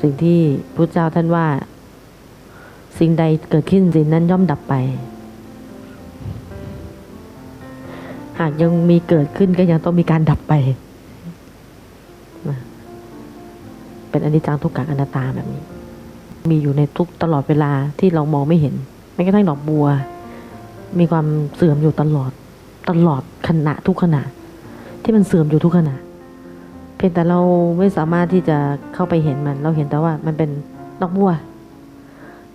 สิ่งที่พุทธเจ้าท่านว่า สิ่งใดเกิดขึ้นสิ่งนั้นย่อมดับไป หากยังมีเกิดขึ้นก็ยังต้องมีการดับไป เป็นอนิจจังทุกขังอนัตตาแบบนี้ มีอยู่ในทุกตลอดเวลาที่เรามองไม่เห็นแม้กระทั่งดอกบัว มีความเสื่อมอยู่ตลอด ตลอดขณะทุกขณะ ที่มันเสื่อมอยู่ทุกขณะ เพียงแต่เราไม่สามารถที่จะเข้าไปเห็นมัน เราเห็นแต่ว่ามันเป็นดอกบัว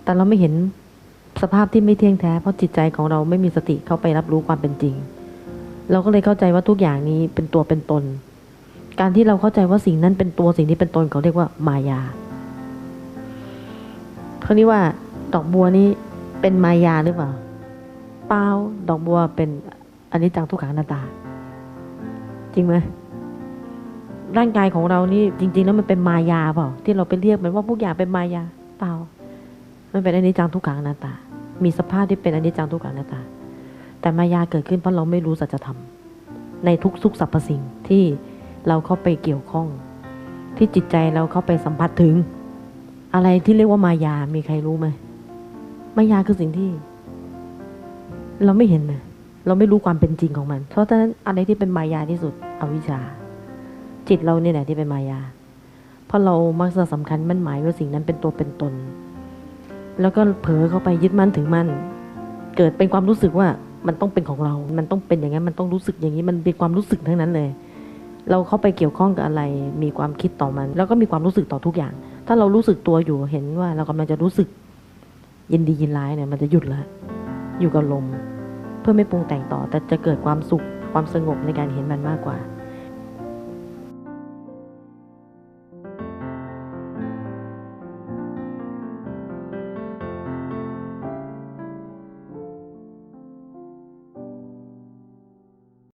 แต่เราไม่เห็นสภาพที่ไม่เที่ยงแท้ เพราะจิตใจของเราไม่มีสติเข้าไปรับรู้ความเป็นจริง เราก็เลยเข้าใจว่าทุกอย่างนี้เป็นตัวเป็นตน การที่เราเข้าใจว่าสิ่งนั้นเป็นตัวสิ่งที่เป็นตนเขาเรียกว่ามายาเขาเรียกว่า ดอกบัวนี้เป็นมายาหรือเปล่าเปล่าดอกบัวเป็นอันิจจังทุกขังนัตตา จริงไหม ร่างกายของเรานี่จริง ๆ แล้วมันเป็นมายาเปล่า ที่เราไปเรียกมันว่าพวกอย่างเป็นมายาเปล่า มันเป็นอนิจจังทุกขังอนัตตา มีสภาพที่เป็นอนิจจังทุกขังอนัตตา แต่มายาเกิดขึ้นเพราะเราไม่รู้สัจธรรมในทุกสุขสรรพสิ่งที่เราเข้าไปเกี่ยวข้อง ที่จิตใจเราเข้าไปสัมผัสถึง อะไรที่เรียกว่ามายา มีใครรู้ไหมมายาคือสิ่งที่ เราไม่เห็นนะเราไม่รู้ความเป็นจริงของมัน เพราะฉะนั้นอะไรที่เป็นมายาที่สุด อวิชชา จิตเราเนี่ยแหละที่เป็นมายา เพราะเรามักจะสำคัญมั่นหมายว่าสิ่งนั้นเป็นตัวเป็นตน แล้วก็เผลอเข้าไปยึดมั่นถึงมั่น เกิดเป็นความรู้สึกว่ามันต้องเป็นของเรา มันต้องเป็นอย่างนั้น มันต้องรู้สึกอย่างนี้ มันเป็นความรู้สึกทั้งนั้นเลย เราเข้าไปเกี่ยวข้องกับอะไร มีความคิดต่อมัน แล้วก็มีความรู้สึกต่อทุกอย่าง ถ้าเรารู้สึกตัวอยู่ เห็นว่าเรากำลังจะรู้สึก ยินดียินร้ายเนี่ย มันจะหยุดละ อยู่กับลม เพื่อไม่ปรุงแต่งต่อ แต่จะเกิดความสุข ความสงบในการเห็นมันมากกว่า